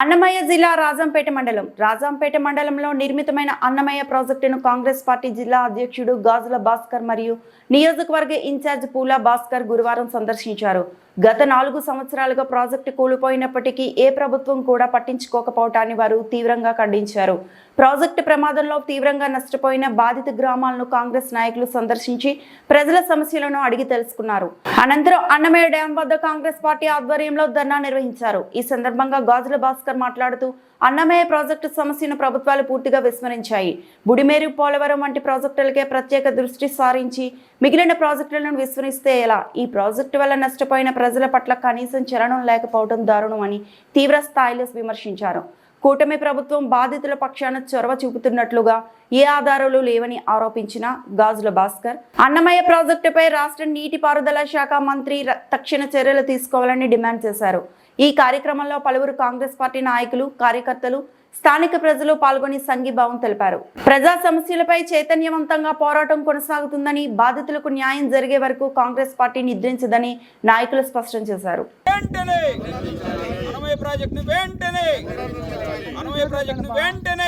అన్నమయ్య జిల్లా రాజంపేట మండలం. రాజంపేట మండలంలో నిర్మితమైన అన్నమయ్య ప్రాజెక్టును కాంగ్రెస్ పార్టీ జిల్లా అధ్యక్షుడు గాజుల భాస్కర్ మరియు నియోజకవర్గ ఇన్ఛార్జ్ పూల భాస్కర్ గురువారం సందర్శించారు. గత నాలుగు సంవత్సరాలుగా ప్రాజెక్టు కూలిపోయినప్పటికీ ఏ ప్రభుత్వం కూడా పట్టించుకోకపోవటాన్ని వారు తీవ్రంగా ఖండించారు. ప్రాజెక్టు ప్రమాదంలో తీవ్రంగా నష్టపోయిన బాధిత గ్రామాలను కాంగ్రెస్ నాయకులు సందర్శించి ప్రజల సమస్యలను అడిగి తెలుసుకున్నారు. అనంతరం అన్నమయ్య డ్యాం వద్ద కాంగ్రెస్ పార్టీ ఆధ్వర్యంలో ధర్నా నిర్వహించారు. ఈ సందర్భంగా గాజుల భాస్కర్ మాట్లాడుతూ అన్నమయ్య ప్రాజెక్టు సమస్యను ప్రభుత్వాలు పూర్తిగా విస్మరించాయి. బుడిమేరు పోలవరం వంటి ప్రాజెక్టులకే ప్రత్యేక దృష్టి సారించి మిగిలిన ప్రాజెక్టులను విస్మరిస్తే ఎలా? ఈ ప్రాజెక్టు వల్ల నష్టపోయిన ప్రజల పట్ల కనీసం చలనం లేకపోవడం దారుణం అని తీవ్ర స్థాయిలో విమర్శించారు. కూటమి ప్రభుత్వం బాధితుల పక్షాన చొరవ చూపుతున్నట్లుగా ఏ ఆధారాలు లేవని ఆరోపించిన గాజుల భాస్కర్. అన్నమయ్య ప్రాజెక్టుపై రాష్ట్ర నీటిపారుదల శాఖ మంత్రి తక్షణ చర్యలు తీసుకోవాలని డిమాండ్ చేశారు. ఈ కార్యక్రమంలో పలువురు కాంగ్రెస్ పార్టీ నాయకులు కార్యకర్తలు స్థానిక ప్రజలు పాల్గొని సంఘీభావం తెలిపారు. ప్రజా సమస్యలపై చైతన్యవంతంగా పోరాటం కొనసాగుతుందని బాధితులకు న్యాయం జరిగే వరకు కాంగ్రెస్ పార్టీ నిద్రించదని నాయకులు స్పష్టం చేశారు. వెంటనే అనమయ ప్రాజెక్టును వెంటనే అనమయ ప్రాజెక్టును వెంటనే